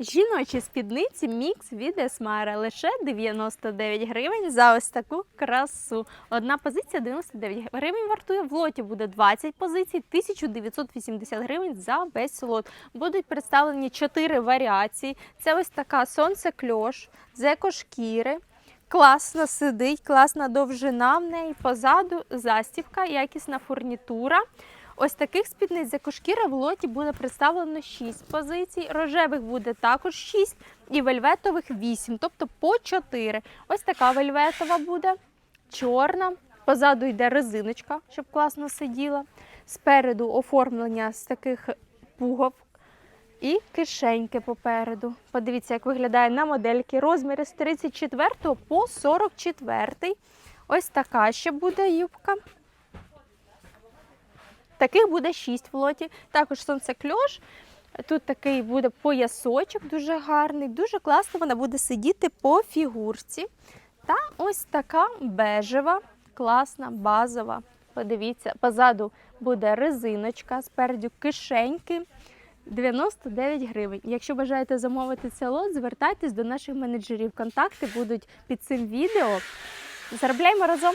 Жіночі спідниці мікс від Есмара лише 99 гривень за ось таку красу. Одна позиція 99 гривень вартує. В лоті буде 20 позицій, 1980 гривень за весь лот. Будуть представлені 4 варіації. Це ось така сонце-кльош з екошкіри. Класно сидить, класна довжина в неї. Позаду застівка, якісна фурнітура. Ось таких спідниць з екошкіри в лоті буде представлено 6 позицій, рожевих буде також 6 і вельветових 8, тобто по 4. Ось така вельветова буде, чорна. Позаду йде резиночка, щоб класно сиділа. Спереду оформлення з таких пугов і кишеньки попереду. Подивіться, як виглядає на модельки. Розміри з 34 по 44. Ось така ще буде юбка. Таких буде 6 в лоті. Також сонцекльош. Тут такий буде поясочок, дуже гарний, дуже класно вона буде сидіти по фігурці. Та ось така бежева, класна, базова. Подивіться, позаду буде резиночка, спереду кишеньки. 99 гривень. Якщо бажаєте замовити цей лот, звертайтесь до наших менеджерів. Контакти будуть під цим відео. Заробляємо разом!